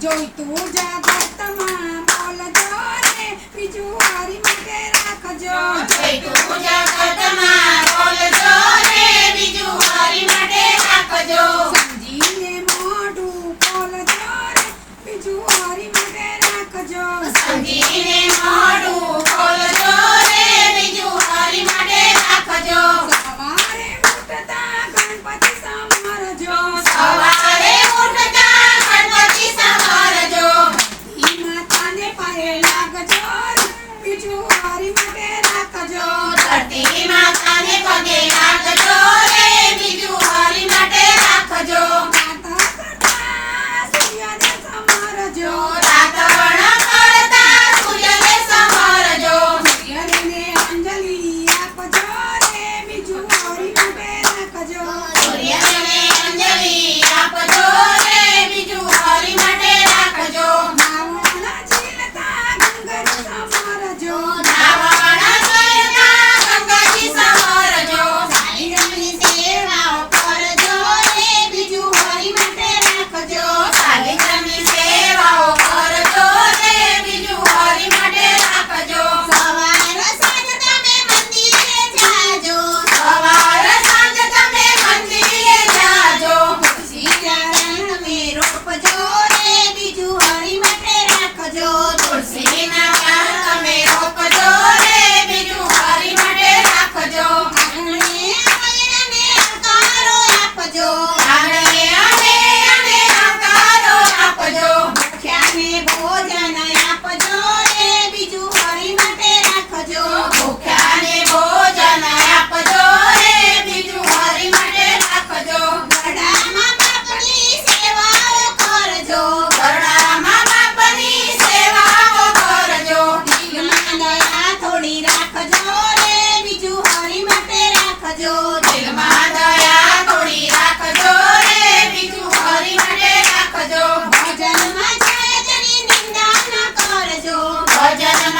જોઈતું જાગતમાં બોલજો ને બીજું હરી માટે રાખજો. જોઈતું જાગતમાં બોલજો ને બીજું હરી માટે રાખજો. સમજીને મોઢું બોલજો ને બીજું હરી માટે રાખજો. સમજીને મોઢું भजन